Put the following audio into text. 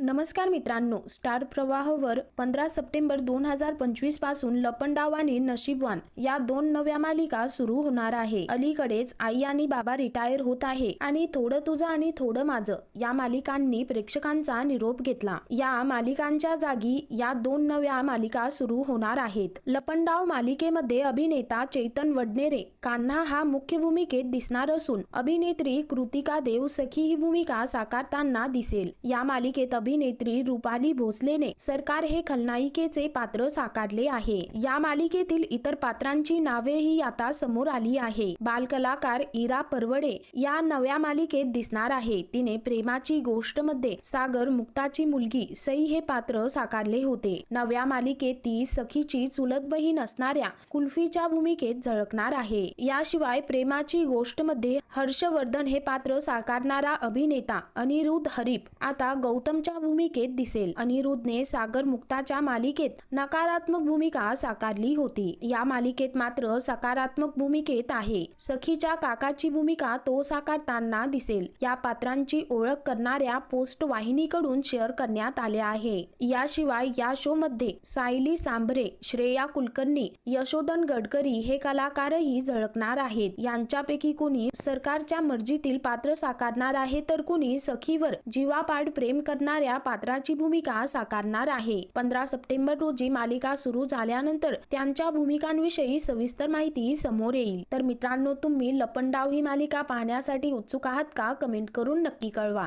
नमस्कार मित्रांनो स्टार प्रवाहवर पंधरा सप्टेंबर दोन हजार पंचवीसपासून लपंडाव आणि नशीबवान या दोन नव्या मालिका सुरू होणार आहे. अलीकडेच आई आणि बाबा रिटायर होत आहे आणि थोडं तुझं आणि थोडं माझं या मालिकांनी प्रेक्षकांचा निरोप घेतला. या मालिकांच्या जागी या दोन नव्या मालिका सुरू होणार आहेत. लपंडाव मालिकेमध्ये अभिनेता चैतन वडनेरे कान्हा हा मुख्य भूमिकेत दिसणार असून अभिनेत्री कृतिका देव सखी ही भूमिका साकारताना दिसेल. या मालिकेत अभिनेत्री रुपाली भोसलेने सरकार हे खलनायिकेचे पात्र साकारले आहे. या मालिकेतील इतर पात्रांची नावेही आता समोर आली आहे. बालकलाकार इरा परवडे या नव्या मालिकेत दिसणार आहे. तिने प्रेमाची गोष्टमध्ये सागर मुक्ताची मुलगी सई हे पात्र साकारले होते. नव्या मालिकेत ती सखीची चुलत बहीण असणाऱ्या कुल्फीच्या भूमिकेत झळकणार आहे. याशिवाय प्रेमाची गोष्टमध्ये हर्षवर्धन हे पात्र साकारणारा अभिनेता अनिरुद्ध हरीप आता गौतमच्या भूमिकेत दिसेल. अनिरुद्धने सागर मुक्ताच्या मालिकेत नकारात्मक भूमिका साकारली होती. या मालिकेत मात्र सकारात्मक भूमिकेत आहे. सखीच्या काकाची भूमिका तो साकारताना दिसेल. या पात्रांची ओळख करणाऱ्या पोस्ट वाहिनीकडून शेअर करण्यात आले आहे. याशिवाय या शो मध्ये सायली सांभरे श्रेया कुलकर्णी यशोधन गडकरी हे कलाकारही झळकणार आहेत. यांच्यापैकी कोणी सरकारच्या मर्जीतील पात्र साकारणार आहे तर कोणी सखीवर जीवापाड प्रेम करणाऱ्या पात्राची भूमिका साकारणार आहे. पंधरा सप्टेंबर रोजी मालिका सुरू झाल्यानंतर त्यांच्या भूमिकांविषयी सविस्तर माहिती समोर येईल. तर मित्रांनो तुम्ही लपंडाव ही मालिका पाहण्यासाठी उत्सुक आहात का? कमेंट करून नक्की कळवा.